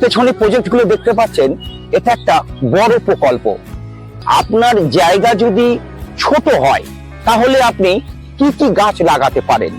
পেছনে প্রজেক্টগুলো দেখতে পাচ্ছেন, এটা একটা বড় প্রকল্প। আপনার জায়গা যদি ছোট হয়, তাহলে আপনি কি কি গাছ লাগাতে পারেন?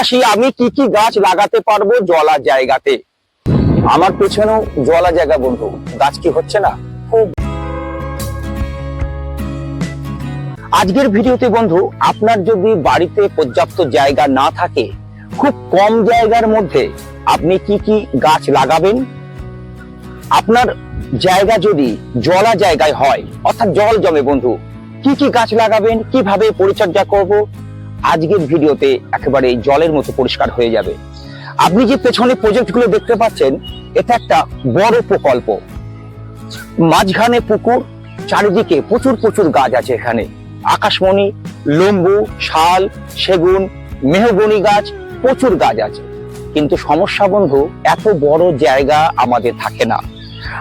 আসি, আমি কি কি গাছ লাগাতে পারব জলা জায়গাতে? আমার পেছনেও জলা জায়গা, বন্ধু। গাছ কি হচ্ছে না? খুব। আজকের ভিডিওতে, বন্ধু, আপনার যদি বাড়িতে পর্যাপ্ত জায়গা না থাকে, খুব কম জায়গার মধ্যে আপনি কি কি গাছ লাগাবেন? আপনার জায়গা যদি জলা জায়গায় হয়, অর্থাৎ জল জমে বন্ধু, কি কি গাছ লাগাবেন, কীভাবে পরিচর্যা করব? আজকের ভিডিওতে একেবারে জলের মতো পরিষ্কার হয়ে যাবে। আপনি যে পেছনে প্রজেক্টগুলো দেখতে পাচ্ছেন, এটা একটা বড় প্রকল্প। মাঝখানে পুকুর, চারিদিকে প্রচুর প্রচুর গাছ আছে এখানে। আকাশমণি, লম্বু, শাল, সেগুন, মেহগনি গাছ, প্রচুর গাছ আছে। কিন্তু সমস্যা বন্ধু, এত বড় জায়গা আমাদের থাকে না।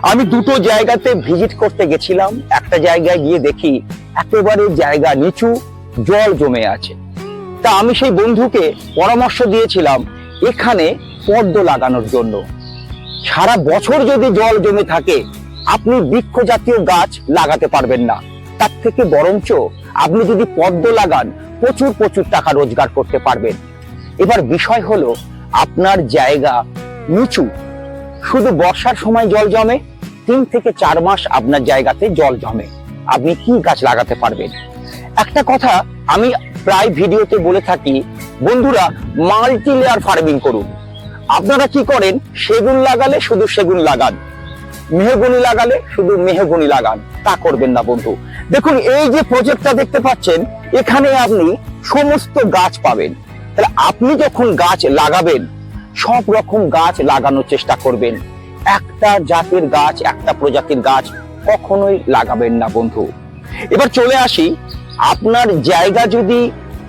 আমি দুটো জায়গাতে ভিজিট করতে গেছিলাম। একটা জায়গায় গিয়ে দেখি একেবারে জায়গা নিচু, জল জমে আছে। তা আমি সেই বন্ধুকে পরামর্শ দিয়েছিলাম এখানে পদ্ম লাগানোর জন্য। সারা বছর যদি জল জমে থাকে, আপনি বৃক্ষ জাতীয় গাছ লাগাতে পারবেন না। তার থেকে বরঞ্চ আপনি যদি পদ্ম লাগান, প্রচুর প্রচুর টাকা রোজগার করতে পারবেন। এবার বিষয় হলো, আপনার জায়গা নিচু শুধু বর্ষার সময় জল জমে, তিন থেকে চার মাস আপনার জায়গাতে জল জমে। আপনি কি গাছ লাগাতে পারবেন? একটা কথা আমি প্রায় ভিডিওতে বলে থাকি, বন্ধুরা মাল্টি লেয়ার ফার্মিং করুন। আপনারা কি করেন? সেগুন লাগালে শুধু সেগুন লাগান। মেহগুনি লাগালে শুধু মেহগুনি লাগান। তা করবেন না, বন্ধু। দেখুন, এই যে প্রজেক্টটা দেখতে পাচ্ছেন, এখানে আপনি সমস্ত গাছ পাবেন। তাহলে আপনি যখন গাছ লাগাবেন সব রকম গাছ লাগানোর চেষ্টা করবেন। একটা জাতের গাছ, একটা প্রজাতির গাছ কখনোই লাগাবেন না বন্ধু। এবার চলে আসি, আপনার জায়গা যদি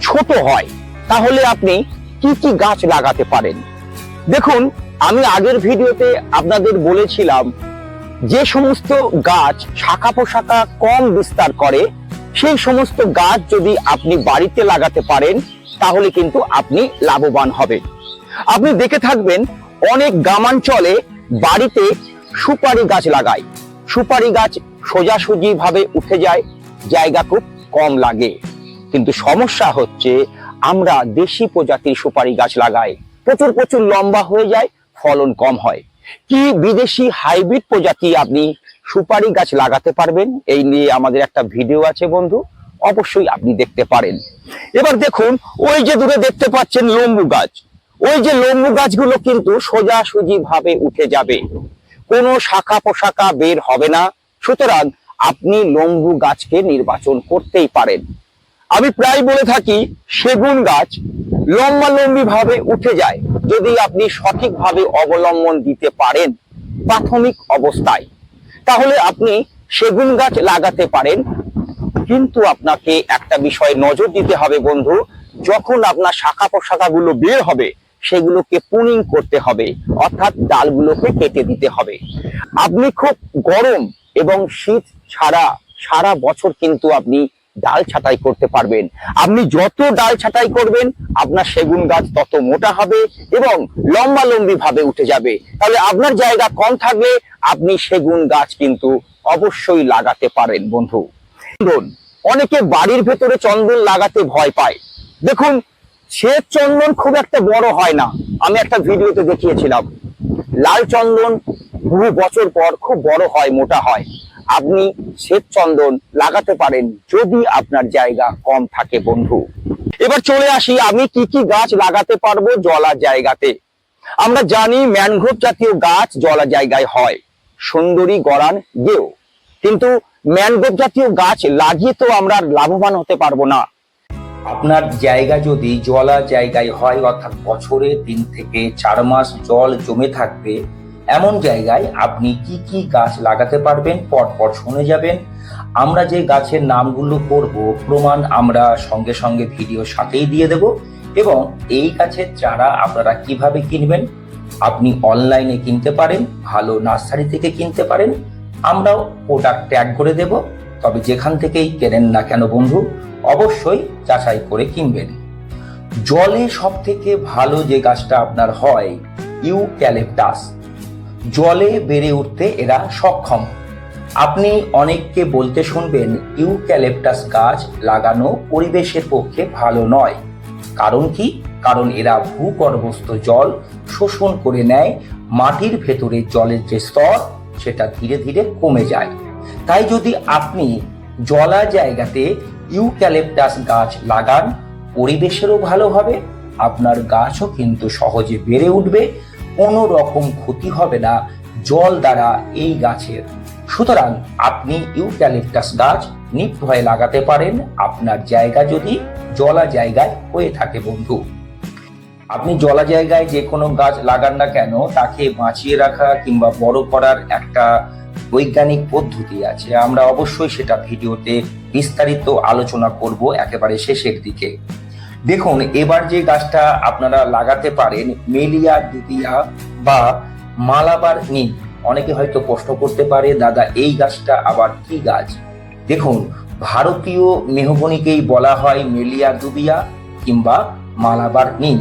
ছোট হয়, তাহলে আপনি কি কি গাছ লাগাতে পারেন? দেখুন, আমি আগের ভিডিওতে আপনাদের বলেছিলাম, যে সমস্ত গাছ শাখা পোশাখা কম বিস্তার করে, সেই সমস্ত গাছ যদি আপনি বাড়িতে লাগাতে পারেন, তাহলে কিন্তু আপনি লাভবান হবেন। আপনি দেখে থাকবেন অনেক গ্রামাঞ্চলে বাড়িতে সুপারি গাছ লাগায়। সুপারি গাছ সোজাসুজি ভাবে উঠে যায়, জায়গা খুব কম লাগে। কিন্তু সমস্যা হচ্ছে আমরা দেশি প্রজাতির সুপারি গাছ লাগাই। প্রচুর প্রচুর লম্বা হয়ে যায়, ফলন কম হয়। কি বিদেশি হাইব্রিড প্রজাতি আপনি সুপারি গাছ লাগাতে পারবেন? এই নিয়ে আমাদের একটা ভিডিও আছে বন্ধু, অবশ্যই আপনি দেখতে পারেন। এবার দেখুন, ওই যে দূরে দেখতে পাচ্ছেন লম্বু গাছ। ওই যে লম্বু গাছগুলো কিন্তু সোজাসুজি ভাবে উঠে যাবে। কোনো শাখা পোশাখা বের হবে না। সুতরাং আপনি লম্বু গাছকে নির্বাচন করতেই পারেন। আমি প্রায় বলে থাকি, সেগুন গাছ লম্বালম্বি ভাবে উঠে যায়। যদি আপনি সঠিকভাবে অবলম্বন দিতে পারেন প্রাথমিক অবস্থায়, তাহলে আপনি সেগুন গাছ লাগাতে পারেন। কিন্তু আপনাকে একটা বিষয়ে নজর দিতে হবে বন্ধু, যখন আপনার শাখা পোশাখাগুলো বের হবে সেগুলোকে পুনিং করতে হবে, অর্থাৎ ডালগুলোকে কেটে দিতে হবে। আপনি খুব গরম এবং শীত ছাড়া সারা বছর কিন্তু আপনি ডাল ছাঁটাই করতে পারবেন। আপনি যত ডাল ছাঁটাই করবেন, আপনার সেগুন গাছ তত মোটা হবে এবং লম্বা লম্বি ভাবে উঠে যাবে। তাহলে আপনার জায়গা কম থাকলে আপনি সেগুন গাছ কিন্তু অবশ্যই লাগাতে পারেন, বন্ধু। অনেকে বাড়ির ভেতরে চন্দন লাগাতে ভয় পায়। দেখুন শ্বেত চন্দন খুব একটা বড় হয় না। আমি একটা ভিডিওতে দেখিয়েছিলাম। লাল চন্দন বহু বছর পর খুব বড় হয়, মোটা হয়। আপনি শ্বেত চন্দন লাগাতে পারেন যদি আপনার জায়গা কম থাকে, বন্ধু। এবার চলে আসি, আমি কি কি গাছ লাগাতে পারব জলা জায়গাতে? আমরা জানি ম্যানগ্রোভ জাতীয় গাছ জলা জায়গায় হয়। সুন্দরী গড়ান গেও। কিন্তু ম্যানগ্রোভ জাতীয় গাছ লাগিয়ে তো আমরা লাভবান হতে পারব না। আপনার জায়গা যদি জলা জায়গায় হয়, অর্থাৎ বছরে তিন থেকে চার মাস জল জমে থাকবে, এমন জায়গায় আপনি কি কি গাছ লাগাতে পারবেন? পরপর শুনে যাবেন। আমরা যে গাছের নামগুলো করব প্রমাণ আমরা সঙ্গে সঙ্গে ভিডিও সাথেই দিয়ে দেব এবং এই গাছের চারা আপনারা কীভাবে কিনবেন? আপনি অনলাইনে কিনতে পারেন, ভালো নার্সারি থেকে কিনতে পারেন। আমরাও প্রোডাক্ট ট্যাগ করে দেব। তবে যেখান থেকেই কেনেন না কেন বন্ধু অবশ্যই যাচাই করে কিনবেন। জলে সব থেকে ভালো যে গাছটা আপনার হয়, ইউক্যালিপটাস। জলে বেড়ে উঠতে এরা সক্ষম। আপনি অনেককে বলতে শুনবেন, ইউক্যালেপটাস গাছ লাগানো পরিবেশের পক্ষে ভালো নয়। কারণ কি? কারণ এরা ভূগর্ভস্থ জল শোষণ করে নেয়, মাটির ভেতরে জলের যে স্তর, সেটা ধীরে ধীরে কমে যায়। তাই যদি আপনি জলা জায়গাতে ইউক্যালেপটাস গাছ লাগান, পরিবেশেরও ভালো হবে, আপনার গাছও কিন্তু সহজে বেড়ে উঠবে, কোনো রকম ক্ষতি হবে না, জল দ্বারা এই গাছের। সুতরাং আপনি ইউক্যালিপটাস গাছ নির্ভয়ে লাগাতে পারেন, আপনার জায়গা যদি জলা জায়গায় হয়ে থাকে বন্ধু। আপনি জলা জায়গায় যে কোনো গাছ লাগান না কেন, তাকে বাঁচিয়ে রাখা কিংবা বড় করার একটা বৈজ্ঞানিক পদ্ধতি আছে। আমরা অবশ্যই সেটা ভিডিওতে বিস্তারিত আলোচনা করব একেবারে শেষের দিকে। দেখুন, এবার যে গাছটা আপনারা লাগাতে পারেন, মেলিয়া দুবিয়া বা মালাবার নিম, অনেকে হয়তো প্রশ্ন করতে পারে, দাদা, এই গাছটা আবার কি গাছ? দেখুন, ভারতীয় মেহগনিকেই বলা হয় মেলিয়া দুবিয়া কিংবা মালাবার নিম।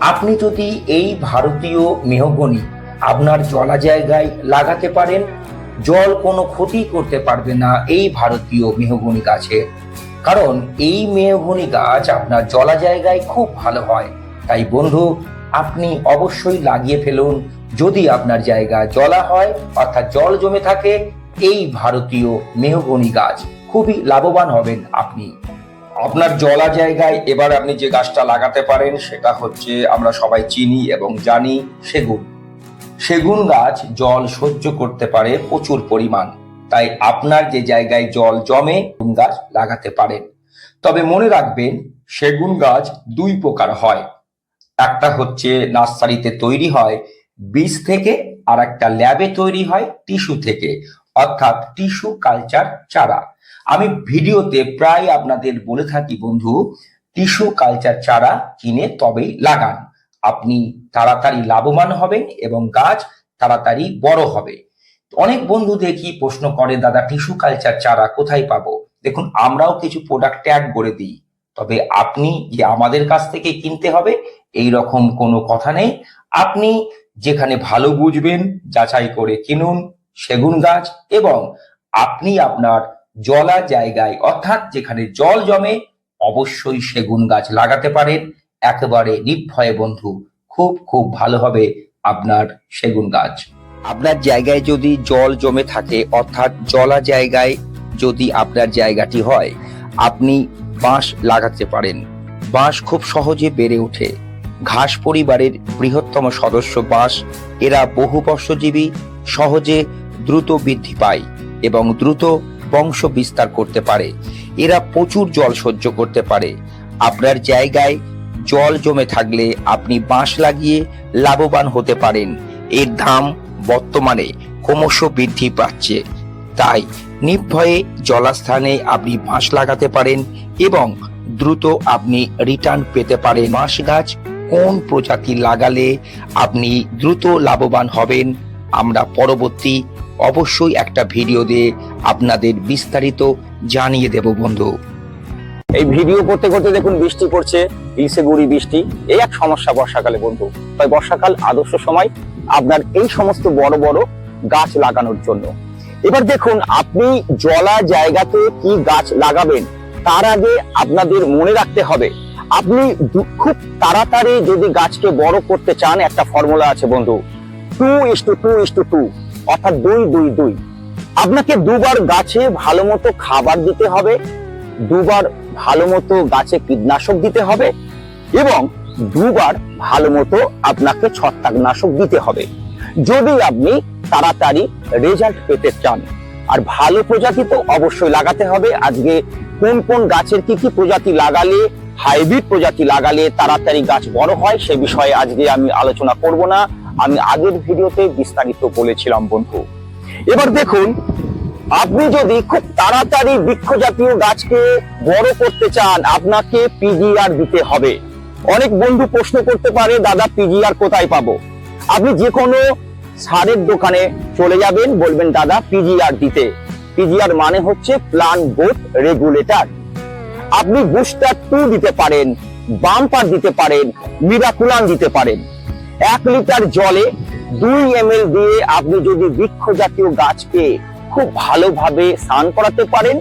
আপনি যদি এই ভারতীয় মেহগনি আপনার জলা জায়গায় লাগাতে পারেন জল কোনো ক্ষতি করতে পারবে না এই ভারতীয় মেহগনি গাছে। কারণ এই মেহগনি গাছ আপনার জলা জায়গায় খুব ভালো হয়। তাই বন্ধু, আপনি অবশ্যই লাগিয়ে ফেলুন। যদি আপনার জায়গা জলা হয়, অর্থাৎ জল জমে থাকে, এই ভারতীয় মেহগনি গাছ খুবই লাভবান হবেন আপনি। আপনার জলা জায়গায় এবার আপনি যে গাছটা লাগাতে পারেন, সেটা হচ্ছে আমরা সবাই চিনি এবং জানি সেগুন। সেগুন গাছ জল সহ্য করতে পারে প্রচুর পরিমাণ। তাই আপনার যে জায়গায় জল জমে সেগুন গাছ লাগাতে পারেন। তবে মনে রাখবেন, সেগুন গাছ দুই প্রকার হয়। একটা হচ্ছে নার্সারিতে তৈরি হয়, বীজ থেকে, আর একটা ল্যাবে তৈরি হয়, টিস্যু থেকে। অর্থাৎ টিস্যু কালচার চারা। আমি ভিডিওতে প্রায় আপনাদের বলে থাকি, বন্ধু, টিস্যু কালচার চারা কিনে তবেই লাগান। আপনি তাড়াতাড়ি লাভবান হবেন এবং গাছ তাড়াতাড়ি বড় হবে। অনেক বন্ধু দেখি প্রশ্ন করে, দাদা, টিস্যু কালচার চারা কোথায় পাবো? দেখুন, আমরাও কিছু প্রোডাক্ট ট্যাগ করে দিই। তবে আপনি যে আমাদের কাছ থেকে কিনতে হবে, এই রকম কোনো কথা নেই। আপনি যেখানে ভালো বুঝবেন, যাচাই করে কিনুন সেগুন গাছ এবং আপনি আপনার জলা জায়গায়, অর্থাৎ যেখানে জল জমে, অবশ্যই সেগুন গাছ লাগাতে পারেন। একেবারে নির্ভয়ে বন্ধু, খুব খুব ভালো হবে আপনার সেগুন গাছ। আপনার জায়গায় যদি জল জমে থাকে, অর্থাৎ জলা জায়গায় যদি আপনার জায়গাটি হয়, আপনি বাঁশ লাগাতে পারেন। বাঁশ খুব সহজে বেড়ে ওঠে। ঘাস পরিবারের বৃহত্তম সদস্য বাঁশ, এরা বহু বর্ষজীবী সহজে দ্রুত বৃদ্ধি পায় এবং দ্রুত বংশ বিস্তার করতে পারে। এরা প্রচুর জল সহ্য করতে পারে। আপনার জায়গায় জল জমে থাকলে আপনি বাঁশ লাগিয়ে লাভবান হতে পারেন। এর দাম বর্তমানে ক্রমশ বৃদ্ধি পাচ্ছে। তাই নির্ভয়ে জলাস্থানে আপনি বাঁশ লাগাতে পারেন এবং দ্রুত আপনি রিটার্ন পেতে পারেন। বাঁশ গাছ কোন প্রজাতি লাগালে আপনি দ্রুত লাভবান হবেন, আমরা পরবর্তী অবশ্যই একটা ভিডিও দিয়ে আপনাদের বিস্তারিত জানিয়ে দেব বন্ধু। এই ভিডিও করতে করতে দেখুন বৃষ্টি পড়ছে, ইসে গুড়ি বৃষ্টি, এই এক সমস্যা বর্ষাকালে বন্ধু। তাই বর্ষাকাল আদর্শ সময়, আপনার এই সমস্ত বড় বড় গাছ লাগানোর জন্য। এবার দেখুন, আপনি জলা জায়গাতে কি গাছ লাগাবেন, তার আগে আপনাদের মনে রাখতে হবে, আপনি খুব তাড়াতাড়ি যদি গাছকে বড় করতে চান, একটা ফর্মুলা আছে বন্ধু, two is to two two is to, two two দুই দুই। আপনাকে দুবার গাছে ভালো মতো খাবার দিতে হবে, দুবার ভালো মতো গাছে কীটনাশক দিতে হবে এবং দুবার ভালো মতো আপনাকে ছত্রাকনাশক দিতে হবে। যদি আপনি তাড়াতাড়ি রেজাল্ট পেতে চান, আর ভালো প্রজাতি তো অবশ্যই লাগাতে হবে। আজকে কোন কোন গাছের কি কি প্রজাতি লাগালে, হাইব্রিড প্রজাতি লাগালে তাড়াতাড়ি গাছ বড় হয়, সে বিষয়ে আজকে আমি আলোচনা করব না। আমি আগের ভিডিওতে বিস্তারিত বলেছিলাম বন্ধু। এবার দেখুন আপনি যদি খুব তাড়াতাড়ি বৃক্ষ জাতীয় গাছকে বড় করতে চান, আপনাকে পিজিআর দিতে হবে। অনেক বন্ধু প্রশ্ন করতে পারে, দাদা পিজিআর কোথায় পাবো? আপনি যে কোনো সারের দোকানে চলে যাবেন, বলবেন, দাদা পিজিআর দিতে। পিজিআর মানে হচ্ছে প্লান গ্রোথ রেগুলেটর আপনি বুস্টার টু দিতে পারেন বাম্পার দিতে পারেন মিরাকুলান দিতে পারেন। এক লিটার জলে দুই এম দিয়ে আপনি যদি বৃক্ষ জাতীয় গাছকে খুব ভালোভাবে স্নান করাতে পারেন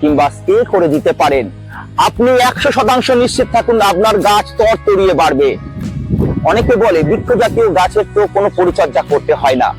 কিংবা স্প্রে করে দিতে পারেন। আপনি একশো শতাংশ নিশ্চিত থাকুন আপনার গাছ তর তরিয়ে বাড়বে। অনেকে বলে বৃক্ষ জাতীয় গাছের তো কোনো পরিচর্যা করতে হয় না।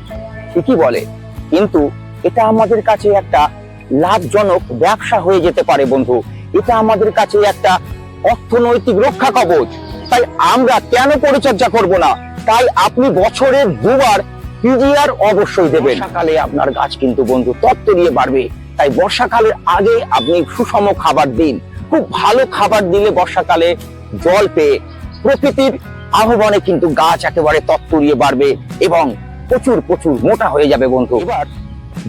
ঠিকই বলে। কিন্তু এটা আমাদের কাছে একটা লাভজনক ব্যবসা হয়ে যেতে পারে বন্ধু। এটা আমাদের কাছে একটা অর্থনৈতিক রক্ষা কবচ। তাই আমরা কেন পরিচর্যা করব না? তাই আপনি বছরে দুবার পিজিআর অবশ্যই দেবেন। বর্ষাকালে আপনার গাছ কিন্তু বন্ধু তত্তরিয়ে বাড়বে। তাই বর্ষাকালের আগে আপনি সুষম খাবার দিন। খুব ভালো খাবার দিলে বর্ষাকালে জল পেয়ে প্রকৃতির আহ্বানে কিন্তু গাছ একেবারে তত্তরিয়ে বাড়বে এবং প্রচুর প্রচুর মোটা হয়ে যাবে বন্ধু। এবার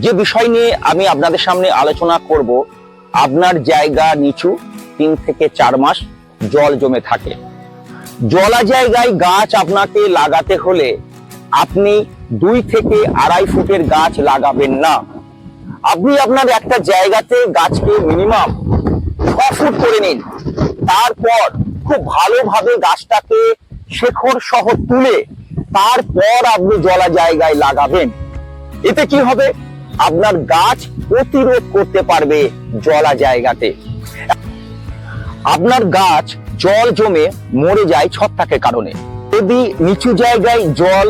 যে বিষয় নিয়ে আমি আপনাদের সামনে আলোচনা করব, আপনার জায়গা নিচু তিন থেকে চার মাস জল জমে থাকে। জলা জায়গায় গাছ আপনাকে লাগাতে হলে আপনি দুই থেকে আড়াই ফুটের গাছ লাগাবেন না। আপনি আপনার একটা জায়গাতে গাছকে মিনিমাম ছ ফুট করে নিন। তারপর খুব ভালোভাবে গাছটাকে শেখর সহ তুলে তারপর আপনি জলা জায়গায় লাগাবেন। এতে কি হবে? আপনার গাছ প্রতিরোধ করতে পারবে জলা জায়গাতে। আপনার গাছ জল জমে মরে যায় ছত্রাকের কারণে। যদি নিচু জায়গায় জল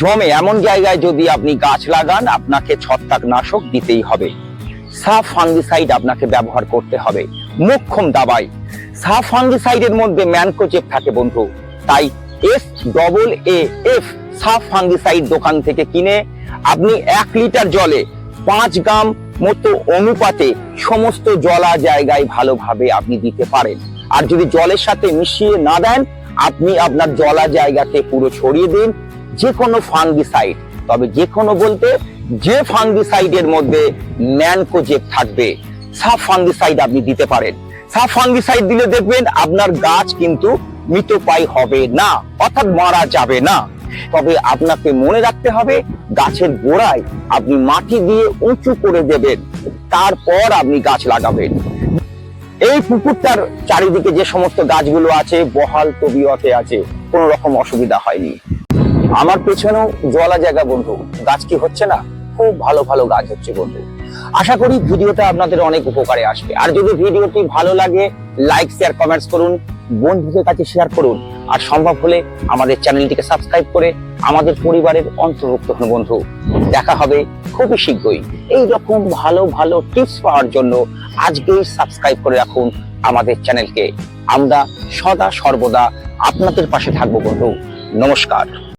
জমে এমন জায়গায় যদি আপনি গাছ লাগান, আপনাকে ছত্রাক নাশক দিতেই হবে। সাফ ফাঙ্গিসাইড আপনাকে ব্যবহার করতে হবে। মোক্ষম দাবাই সাফ ফাঙ্গিসাইডের মধ্যে ম্যানকোচেপ থাকে বন্ধু। তাই S double A F Saaf fungicide দোকান থেকে কিনে আপনি এক লিটার জলে পাঁচ গ্রাম মতো অনুপাতে সমস্ত জলা জায়গায় ভালোভাবে আপনি দিতে পারেন। আর যদি জলের সাথে মিশিয়ে না দেন, আপনি আপনার জলা জায়গাতে পুরো ছড়িয়ে দিন যে কোনো ফাঙ্গিসাইড তবে যে কোনো বলতে যে ফাঙ্গিসাইডের মধ্যে ম্যানকোজেব থাকবে সাফ ফাঙ্গিসাইড আপনি দিতে পারেন। সাফ ফাঙ্গিসাইড দিলে দেখবেন আপনার গাছ কিন্তু মৃতপাই হবে না, অর্থাৎ মারা যাবে না। তবে আপনাকে মনে রাখতে হবে, গাছের গোড়ায় আপনি মাটি দিয়ে উঁচু করে দেবেন, তারপর আপনি গাছ লাগাবেন। এই পুকুরটার চারিদিকে যে সমস্ত গাছগুলো আছে, বহাল তবিয়তে আছে, কোনো রকম অসুবিধা হয়নি। আমার পেছনেও জলা জায়গা বন্ধু। গাছ কি হচ্ছে না? খুব ভালো ভালো গাছ হচ্ছে বন্ধু। আশা করি ভিডিওটা আপনাদের অনেক উপকারে আসবে। আর যদি ভিডিওটি ভালো লাগে লাইক শেয়ার কমেন্টস করুন, বন্ধুদের কাছে শেয়ার করুন। আর সম্ভব হলে আমাদের চ্যানেলটিকে সাবস্ক্রাইব করে আমাদের পরিবারের অন্তর্ভুক্ত হন বন্ধু। দেখা হবে খুবই শীঘ্রই। এই রকম ভালো ভালো টিপস পাওয়ার জন্য আজকেই সাবস্ক্রাইব করে রাখুন আমাদের চ্যানেলকে। আমরা সদা সর্বদা আপনাদের পাশে থাকব বন্ধু। নমস্কার।